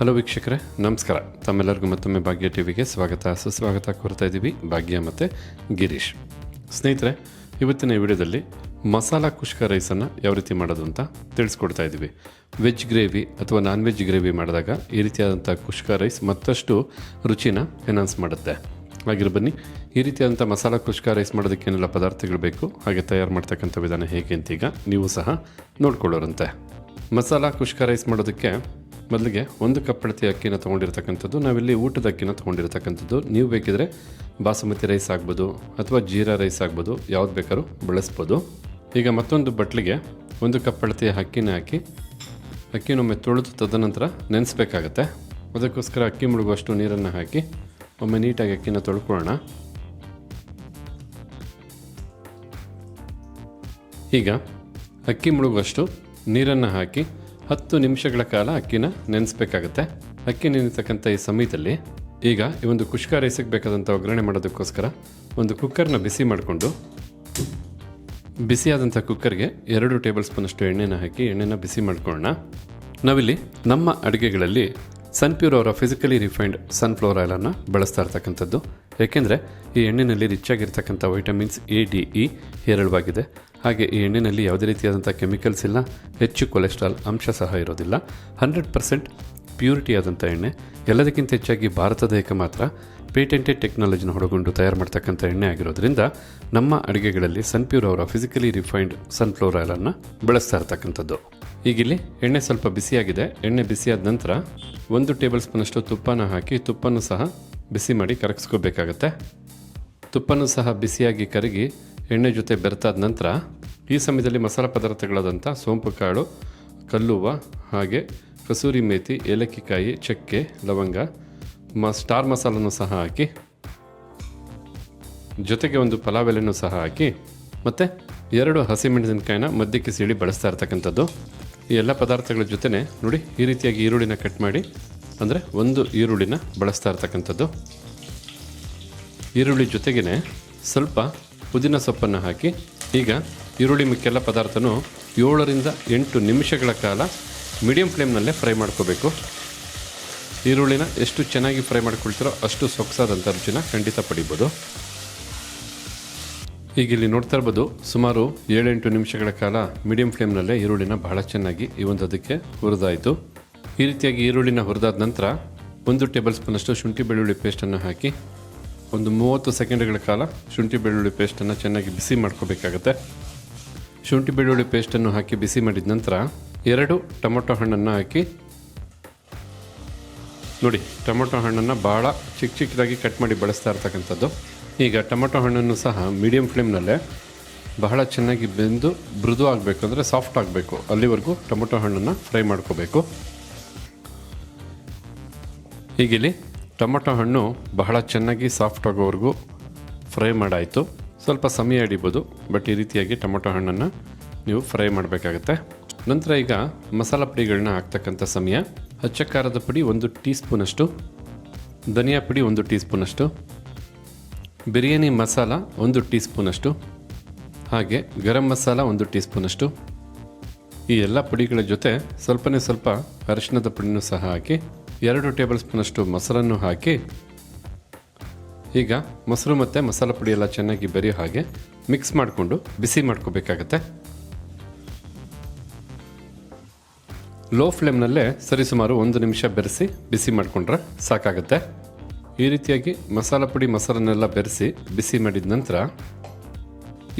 Hello ವೀಕ್ಷಕರೇ, ನಮಸ್ಕಾರ. ತಮ್ಮೆಲ್ಲರಿಗೂ ಮತ್ತೊಮ್ಮೆ ಭಾಗ್ಯ ಟಿವಿಗೆ ಸ್ವಾಗತ. ಸುಸ್ವಾಗತ ಕೋರ್ತಾ ಇದ್ದೀವಿ ಭಾಗ್ಯ ಮತ್ತು ಗಿರೀಶ್. ಸ್ನೇಹಿತರೆ, ಇವತ್ತಿನ ವಿಡಿಯೋದಲ್ಲಿ ಮಸಾಲ ಕುಷ್ಕ ರೈಸನ್ನು ಯಾವ ರೀತಿ ಮಾಡೋದು ಅಂತ ತಿಳಿಸ್ಕೊಡ್ತಾ ಇದ್ದೀವಿ. ವೆಜ್ ಗ್ರೇವಿ ಅಥವಾ ನಾನ್ ವೆಜ್ ಗ್ರೇವಿ ಮಾಡಿದಾಗ ಈ ರೀತಿಯಾದಂಥ ಕುಷ್ಕ ರೈಸ್ ಮತ್ತಷ್ಟು ರುಚಿನ ಎನ್ಹಾನ್ಸ್ ಮಾಡುತ್ತೆ. ಹಾಗಿರೋ ಬನ್ನಿ, ಈ ರೀತಿಯಾದಂಥ ಮಸಾಲ ಕುಷ್ಕ ರೈಸ್ ಮಾಡೋದಕ್ಕೆ ಏನೆಲ್ಲ ಪದಾರ್ಥಗಳು ಬೇಕು, ಹಾಗೆ ತಯಾರು ಮಾಡ್ತಕ್ಕಂಥ ವಿಧಾನ ಹೇಗೆ ಅಂತೀಗ ನೀವು ಸಹ ನೋಡ್ಕೊಳ್ಳೋರಂತೆ. ಮಸಾಲ ಕುಷ್ಕ ರೈಸ್ ಮಾಡೋದಕ್ಕೆ ಮೊದಲಿಗೆ ಒಂದು ಕಪ್ ಅಕ್ಕಿನ ತೊಗೊಂಡಿರ್ತಕ್ಕಂಥದ್ದು, ನಾವಿಲ್ಲಿ ಊಟದ ಅಕ್ಕಿನ ತೊಗೊಂಡಿರ್ತಕ್ಕಂಥದ್ದು. ನೀವು ಬೇಕಿದ್ರೆ ಬಾಸುಮತಿ ರೈಸ್ ಆಗ್ಬೋದು ಅಥವಾ ಜೀರಾ ರೈಸ್ ಆಗ್ಬೋದು, ಯಾವ್ದು ಬೇಕಾದ್ರೂ ಬಳಸ್ಬೋದು. ಈಗ ಮತ್ತೊಂದು ಬಟ್ಲಿಗೆ ಒಂದು ಕಪ್ ಅಳತೆಯ ಅಕ್ಕಿನ ಹಾಕಿ, ಅಕ್ಕಿನೊಮ್ಮೆ ತೊಳೆದು ತದನಂತರ ನೆನೆಸ್ಬೇಕಾಗತ್ತೆ. ಅದಕ್ಕೋಸ್ಕರ ಅಕ್ಕಿ ಮುಳುಗುವಷ್ಟು ನೀರನ್ನು ಹಾಕಿ, ಒಮ್ಮೆ ನೀಟಾಗಿ ಅಕ್ಕಿನ ತೊಳ್ಕೊಳ್ಳೋಣ. ಈಗ ಅಕ್ಕಿ ಮುಳುಗುವಷ್ಟು ನೀರನ್ನು ಹಾಕಿ ಹತ್ತು ನಿಮಿಷಗಳ ಕಾಲ ಅಕ್ಕಿನ ನೆನೆಸ್ಬೇಕಾಗತ್ತೆ. ಅಕ್ಕಿ ನೆನೆತಕ್ಕಂಥ ಈ ಸಮಯದಲ್ಲಿ ಈಗ ಈ ಒಂದು ಕುಷ್ಕ ರೈಸಿಗೆ ಬೇಕಾದಂಥ ಒಗ್ಗರಣೆ ಮಾಡೋದಕ್ಕೋಸ್ಕರ ಒಂದು ಕುಕ್ಕರ್ನ ಬಿಸಿ ಮಾಡಿಕೊಂಡು ಬಿಸಿಯಾದಂಥ ಕುಕ್ಕರ್ಗೆ ಎರಡು ಟೇಬಲ್ ಸ್ಪೂನಷ್ಟು ಎಣ್ಣೆನ ಹಾಕಿ ಎಣ್ಣೆನ ಬಿಸಿ ಮಾಡ್ಕೊಳ್ಳೋಣ. ನಾವಿಲ್ಲಿ ನಮ್ಮ ಅಡುಗೆಗಳಲ್ಲಿ ಸನ್ಪ್ಯೂರ್ ಅವರ ಫಿಸಿಕಲಿ ರಿಫೈನ್ಡ್ ಸನ್ಫ್ಲವರ್ ಆಯಿಲನ್ನು ಬಳಸ್ತಾ ಇರ್ತಕ್ಕಂಥದ್ದು. ಏಕೆಂದರೆ ಈ ಎಣ್ಣೆಯಲ್ಲಿ ರಿಚ್ ಆಗಿರ್ತಕ್ಕಂಥ ವೈಟಮಿನ್ಸ್ ಎ ಡಿ ಇ ಹೇರಳವಾಗಿದೆ. ಹಾಗೆ ಈ ಎಣ್ಣೆಯಲ್ಲಿ ಯಾವುದೇ ರೀತಿಯಾದಂಥ ಕೆಮಿಕಲ್ಸ್ ಇಲ್ಲ, ಹೆಚ್ಚು ಕೊಲೆಸ್ಟ್ರಾಲ್ ಅಂಶ ಸಹ ಇರೋದಿಲ್ಲ. ಹಂಡ್ರೆಡ್ ಪರ್ಸೆಂಟ್ ಪ್ಯೂರಿಟಿ ಆದಂಥ ಎಣ್ಣೆ. ಎಲ್ಲದಕ್ಕಿಂತ ಹೆಚ್ಚಾಗಿ ಭಾರತದ ಏಕಮಾತ್ರ ಮಾತ್ರ ಪೇಟೆಂಟೆಡ್ ಟೆಕ್ನಾಲಜಿನ ಹೊಡಗೊಂಡು ತಯಾರು ಮಾಡ್ತಕ್ಕಂಥ ಎಣ್ಣೆ ಆಗಿರೋದ್ರಿಂದ ನಮ್ಮ ಅಡುಗೆಗಳಲ್ಲಿ ಸನ್ಪ್ಯೂರ್ ಅವರ ಫಿಸಿಕಲಿ ರಿಫೈನ್ಡ್ ಸನ್ಫ್ಲವರ್ ಆಯಿಲನ್ನು ಬಳಸ್ತಾ ಇರ್ತಕ್ಕಂಥದ್ದು. ಈಗಿಲ್ಲಿ ಎಣ್ಣೆ ಸ್ವಲ್ಪ ಬಿಸಿಯಾಗಿದೆ. ಎಣ್ಣೆ ಬಿಸಿಯಾದ ನಂತರ ಒಂದು ಟೇಬಲ್ ಸ್ಪೂನಷ್ಟು ತುಪ್ಪನ ಹಾಕಿ ತುಪ್ಪನ್ನು ಸಹ ಬಿಸಿ ಮಾಡಿ ಕರಗಿಸ್ಕೋಬೇಕಾಗತ್ತೆ. ತುಪ್ಪನೂ ಸಹ ಬಿಸಿಯಾಗಿ ಕರಗಿ ಎಣ್ಣೆ ಜೊತೆ ಬೆರೆತಾದ ನಂತರ ಈ ಸಮಯದಲ್ಲಿ ಮಸಾಲೆ ಪದಾರ್ಥಗಳಾದಂಥ ಸೋಂಪು ಕಾಳು, ಕಲ್ಲುವ ಹಾಗೆ ಕಸೂರಿ ಮೇತಿ, ಏಲಕ್ಕಿಕಾಯಿ, ಚಕ್ಕೆ, ಲವಂಗ, ಮ ಸ್ಟಾರ್ ಮಸಾಲನ್ನು ಸಹ ಹಾಕಿ, ಜೊತೆಗೆ ಒಂದು ಪಲಾವ್ ಎಲೆನೂ ಸಹ ಹಾಕಿ, ಮತ್ತು ಎರಡು ಹಸಿಮೆಣಸಿನಕಾಯಿನ ಮಧ್ಯಕ್ಕೆ ಸೀಳಿ ಬಳಸ್ತಾ ಇರ್ತಕ್ಕಂಥದ್ದು. ಈ ಎಲ್ಲ ಪದಾರ್ಥಗಳ ಜೊತೆನೆ ನೋಡಿ ಈ ರೀತಿಯಾಗಿ ಈರುಳ್ಳಿನ ಕಟ್ ಮಾಡಿ, ಅಂದರೆ ಒಂದು ಈರುಳ್ಳಿನ ಬಳಸ್ತಾ ಇರ್ತಕ್ಕಂಥದ್ದು. ಈರುಳ್ಳಿ ಜೊತೆಗೇ ಸ್ವಲ್ಪ ಪುದೀನ ಸೊಪ್ಪನ್ನು ಹಾಕಿ ಈಗ ಈರುಳ್ಳಿ ಮಿಕ್ಕೆಲ್ಲ ಪದಾರ್ಥನೂ ಏಳರಿಂದ ಎಂಟು ನಿಮಿಷಗಳ ಕಾಲ ಮೀಡಿಯಂ ಫ್ಲೇಮ್ನಲ್ಲೇ ಫ್ರೈ ಮಾಡ್ಕೋಬೇಕು. ಈರುಳ್ಳಿನ ಎಷ್ಟು ಚೆನ್ನಾಗಿ ಫ್ರೈ ಮಾಡ್ಕೊಳ್ತೀರೋ ಅಷ್ಟು ಸೊಗಸಾದಂಥ ರುಚಿನ ಖಂಡಿತ ಪಡಿಬೋದು. ಈಗ ಇಲ್ಲಿ ನೋಡ್ತಾ ಇರ್ಬೋದು, ಸುಮಾರು ಏಳೆಂಟು ನಿಮಿಷಗಳ ಕಾಲ ಮೀಡಿಯಂ ಫ್ಲೇಮ್ನಲ್ಲೇ ಈರುಳ್ಳಿನ ಬಹಳ ಚೆನ್ನಾಗಿ ಈ ಒಂದು ಅದಕ್ಕೆ ಹುರಿದಾಯಿತು. ಈ ರೀತಿಯಾಗಿ ಈರುಳ್ಳಿನ ಹುರಿದಾದ ನಂತರ ಒಂದು ಟೇಬಲ್ ಸ್ಪೂನಷ್ಟು ಶುಂಠಿ ಬೆಳ್ಳುಳ್ಳಿ ಪೇಸ್ಟನ್ನು ಹಾಕಿ ಒಂದು ಮೂವತ್ತು ಸೆಕೆಂಡ್ಗಳ ಕಾಲ ಶುಂಠಿ ಬೆಳ್ಳುಳ್ಳಿ ಪೇಸ್ಟನ್ನು ಚೆನ್ನಾಗಿ ಬಿಸಿ ಮಾಡ್ಕೋಬೇಕಾಗತ್ತೆ. ಶುಂಠಿ ಬೆಳ್ಳುಳ್ಳಿ ಪೇಸ್ಟನ್ನು ಹಾಕಿ ಬಿಸಿ ಮಾಡಿದ ನಂತರ ಎರಡು ಟೊಮೊಟೊ ಹಣ್ಣನ್ನು ಹಾಕಿ, ನೋಡಿ ಟೊಮೊಟೊ ಹಣ್ಣನ್ನು ಭಾಳ ಚಿಕ್ಕ ಚಿಕ್ಕದಾಗಿ ಕಟ್ ಮಾಡಿ ಬಳಸ್ತಾ ಇರ್ತಕ್ಕಂಥದ್ದು. ಈಗ ಟೊಮೊಟೊ ಹಣ್ಣನ್ನು ಸಹ ಮೀಡಿಯಂ ಫ್ಲೇಮ್ನಲ್ಲೇ ಬಹಳ ಚೆನ್ನಾಗಿ ಬೆಂದು ಮೃದು ಆಗಬೇಕು ಅಂದರೆ ಸಾಫ್ಟ್ ಆಗಬೇಕು. ಅಲ್ಲಿವರೆಗೂ ಟೊಮೊಟೊ ಹಣ್ಣನ್ನು ಫ್ರೈ ಮಾಡ್ಕೋಬೇಕು. ಹೀಗಿಲ್ಲಿ ಟೊಮೊಟೊ ಹಣ್ಣು ಬಹಳ ಚೆನ್ನಾಗಿ ಸಾಫ್ಟ್ ಆಗೋವರೆಗೂ ಫ್ರೈ ಮಾಡಾಯಿತು. ಸ್ವಲ್ಪ ಸಮಯ ಹಿಡಿಬೋದು, ಬಟ್ ಈ ರೀತಿಯಾಗಿ ಟೊಮೊಟೊ ಹಣ್ಣನ್ನು ನೀವು ಫ್ರೈ ಮಾಡಬೇಕಾಗತ್ತೆ. ನಂತರ ಈಗ ಮಸಾಲ ಪುಡಿಗಳನ್ನ ಹಾಕ್ತಕ್ಕಂಥ ಸಮಯ. ಹಚ್ಚ ಖಾರದ ಪುಡಿ ಒಂದು ಟೀ ಸ್ಪೂನಷ್ಟು ಧನಿಯಾ ಪುಡಿ ಒಂದು ಟೀ ಸ್ಪೂನಷ್ಟು ಬಿರಿಯಾನಿ ಮಸಾಲ ಒಂದು ಟೀ ಸ್ಪೂನಷ್ಟು ಹಾಗೆ ಗರಂ ಮಸಾಲ ಒಂದು ಟೀ ಸ್ಪೂನಷ್ಟು ಈ ಎಲ್ಲ ಪುಡಿಗಳ ಜೊತೆ ಸ್ವಲ್ಪನೇ ಸ್ವಲ್ಪ ಅರಿಶಿನದ ಪುಡಿನೂ ಸಹ ಹಾಕಿ ಎರಡು ಟೇಬಲ್ ಸ್ಪೂನಷ್ಟು ಮೊಸರನ್ನು ಹಾಕಿ, ಈಗ ಮೊಸರು ಮತ್ತು ಮಸಾಲ ಪುಡಿ ಎಲ್ಲ ಚೆನ್ನಾಗಿ ಬೆರೆಯೋ ಹಾಗೆ ಮಿಕ್ಸ್ ಮಾಡಿಕೊಂಡು ಬಿಸಿ ಮಾಡ್ಕೋಬೇಕಾಗತ್ತೆ. ಲೋ ಫ್ಲೇಮ್ನಲ್ಲೇ ಸರಿಸುಮಾರು ಒಂದು ನಿಮಿಷ ಬೆರೆಸಿ ಬಿಸಿ ಮಾಡಿಕೊಂಡ್ರೆ ಸಾಕಾಗುತ್ತೆ. ಈ ರೀತಿಯಾಗಿ ಮಸಾಲ ಪುಡಿ ಮೊಸರನ್ನೆಲ್ಲ ಬೆರೆಸಿ ಬಿಸಿ ಮಾಡಿದ ನಂತರ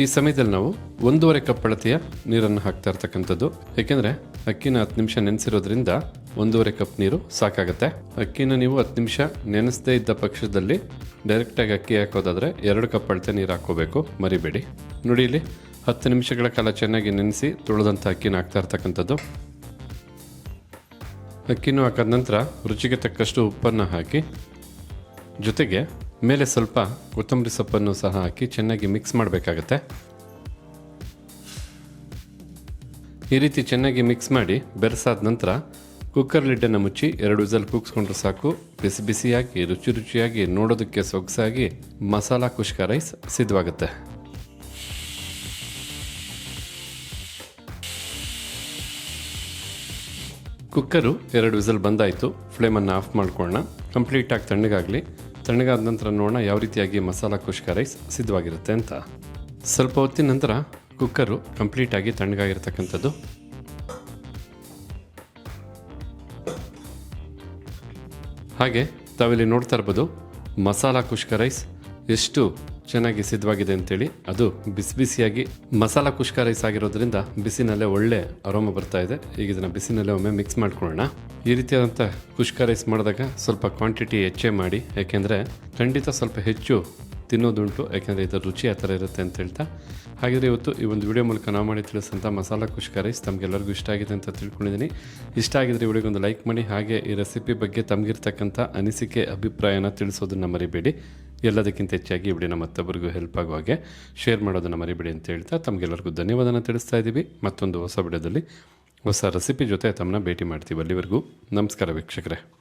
ಈ ಸಮಯದಲ್ಲಿ ನಾವು ಒಂದೂವರೆ ಕಪ್ ಅಳತೆಯ ನೀರನ್ನು ಹಾಕ್ತಾ ಇರ್ತಕ್ಕಂಥದ್ದು. ಏಕೆಂದರೆ ಅಕ್ಕಿನ ಹತ್ತು ನಿಮಿಷ ನೆನೆಸಿರೋದ್ರಿಂದ ಒಂದೂವರೆ ಕಪ್ ನೀರು ಸಾಕಾಗುತ್ತೆ. ಅಕ್ಕಿನ ನೀವು ಹತ್ತು ನಿಮಿಷ ನೆನೆಸದೇ ಇದ್ದ ಪಕ್ಷದಲ್ಲಿ ಡೈರೆಕ್ಟಾಗಿ ಅಕ್ಕಿ ಹಾಕೋದಾದರೆ ಎರಡು ಕಪ್ ಅಳತೆ ನೀರು ಹಾಕೋಬೇಕು ಮರಿಬೇಡಿ. ನೋಡಿ ಇಲ್ಲಿ ಹತ್ತು ನಿಮಿಷಗಳ ಕಾಲ ಚೆನ್ನಾಗಿ ನೆನೆಸಿ ತುಳಿದಂಥ ಅಕ್ಕಿನ ಹಾಕ್ತಾ ಇರ್ತಕ್ಕಂಥದ್ದು. ಅಕ್ಕಿನೂ ಹಾಕಾದ ನಂತರ ರುಚಿಗೆ ತಕ್ಕಷ್ಟು ಉಪ್ಪನ್ನು ಹಾಕಿ, ಜೊತೆಗೆ ಮೇಲೆ ಸ್ವಲ್ಪ ಕೊತ್ತಂಬರಿ ಸೊಪ್ಪನ್ನು ಸಹ ಹಾಕಿ ಚೆನ್ನಾಗಿ ಮಿಕ್ಸ್ ಮಾಡಬೇಕಾಗತ್ತೆ. ಈ ರೀತಿ ಚೆನ್ನಾಗಿ ಮಿಕ್ಸ್ ಮಾಡಿ ಬೆರೆಸಾದ ನಂತರ ಕುಕ್ಕರ್ ಲಿಡ್ಡನ್ನು ಮುಚ್ಚಿ ಎರಡು ವಿಸಲ್ ಕೂಗಿಸ್ಕೊಂಡ್ರೆ ಸಾಕು. ಬಿಸಿ ಬಿಸಿಯಾಗಿ, ರುಚಿ ರುಚಿಯಾಗಿ, ನೋಡೋದಕ್ಕೆ ಸೊಗಸಾಗಿ ಮಸಾಲ ಕುಷ್ಕ ರೈಸ್ ಸಿದ್ಧವಾಗುತ್ತೆ. ಕುಕ್ಕರು ಎರಡು ವಿಸಲ್ ಬಂದಾಯಿತು. ಫ್ಲೇಮನ್ನು ಆಫ್ ಮಾಡ್ಕೊಳ್ಳೋಣ. ಕಂಪ್ಲೀಟಾಗಿ ತಣ್ಣಗಾಗಲಿ. ತಣ್ಣಗಾದ ನಂತರ ನೋಡೋಣ ಯಾವ ರೀತಿಯಾಗಿ ಮಸಾಲ ಕುಷ್ಕ ರೈಸ್ ಸಿದ್ಧವಾಗಿರುತ್ತೆ ಅಂತ. ಸ್ವಲ್ಪ ಹೊತ್ತಿನ ನಂತರ ಕುಕ್ಕರು ಕಂಪ್ಲೀಟಾಗಿ ತಣ್ಣಗಾಗಿರ್ತಕ್ಕಂಥದ್ದು. ಹಾಗೆ ತಾವಿಲ್ಲಿ ನೋಡ್ತಾ ಇರ್ಬೋದು ಮಸಾಲ ಕುಷ್ಕ ರೈಸ್. ಎಷ್ಟು ಚೆನ್ನಾಗಿ ಸಿದ್ಧವಾಗಿದೆ ಅಂತೇಳಿ. ಅದು ಬಿಸಿ ಬಿಸಿಯಾಗಿ ಮಸಾಲ ಕುಷ್ಕ ರೈಸ್ ಆಗಿರೋದ್ರಿಂದ ಬಿಸಿನಲ್ಲೇ ಒಳ್ಳೆ ಅರೋಮ ಬರ್ತಾ ಇದೆ. ಈಗ ಇದನ್ನ ಬಿಸಿನಲ್ಲೇ ಒಮ್ಮೆ ಮಿಕ್ಸ್ ಮಾಡ್ಕೊಳ್ಳೋಣ. ಈ ರೀತಿಯಾದಂಥ ಕುಷ್ಕ ರೈಸ್ ಮಾಡಿದಾಗ ಸ್ವಲ್ಪ ಕ್ವಾಂಟಿಟಿ ಹೆಚ್ಚೇ ಮಾಡಿ, ಯಾಕೆಂದರೆ ಖಂಡಿತ ಸ್ವಲ್ಪ ಹೆಚ್ಚು ತಿನ್ನೋದುಂಟು, ಯಾಕೆಂದರೆ ಇದರ ರುಚಿ ಆ ಥರ ಇರುತ್ತೆ ಅಂತ ಹೇಳ್ತಾ. ಹಾಗಿದ್ರೆ ಇವತ್ತು ಈ ಒಂದು ವಿಡಿಯೋ ಮೂಲಕ ನಾವು ಮಾಡಿ ತಿಳಿಸಂಥ ಮಸಾಲ ಕುಷ್ಕ ರೈಸ್ ತಮಗೆಲ್ಲರಿಗೂ ಇಷ್ಟ ಆಗಿದೆ ಅಂತ ತಿಳ್ಕೊಂಡಿದ್ದೀನಿ. ಇಷ್ಟ ಆಗಿದ್ರೆ ವಿಡಿಯೋಗೊಂದು ಲೈಕ್ ಮಾಡಿ, ಹಾಗೆ ಈ ರೆಸಿಪಿ ಬಗ್ಗೆ ತಮಗಿರ್ತಕ್ಕಂಥ ಅನಿಸಿಕೆ, ಅಭಿಪ್ರಾಯನ ತಿಳಿಸೋದನ್ನ ಮರಿಬೇಡಿ. ಎಲ್ಲದಕ್ಕಿಂತ ಹೆಚ್ಚಾಗಿ ವಿಡಿಯೋನ ಮತ್ತೊಬ್ಬರಿಗೂ ಹೆಲ್ಪ್ ಆಗುವ ಹಾಗೆ ಶೇರ್ ಮಾಡೋದನ್ನು ಮರಿಬೇಡಿ ಅಂತ ಹೇಳ್ತಾ ತಮಗೆಲ್ಲರಿಗೂ ಧನ್ಯವಾದನ ತಿಳಿಸ್ತಾ ಇದ್ದೀವಿ. ಮತ್ತೊಂದು ಹೊಸ ವಿಡಿಯೋದಲ್ಲಿ ಹೊಸ ರೆಸಿಪಿ ಜೊತೆ ತಮ್ಮನ್ನ ಭೇಟಿ ಮಾಡ್ತೀವಿ ಅಲ್ಲಿವರೆಗೂ. ನಮಸ್ಕಾರ ವೀಕ್ಷಕರೇ.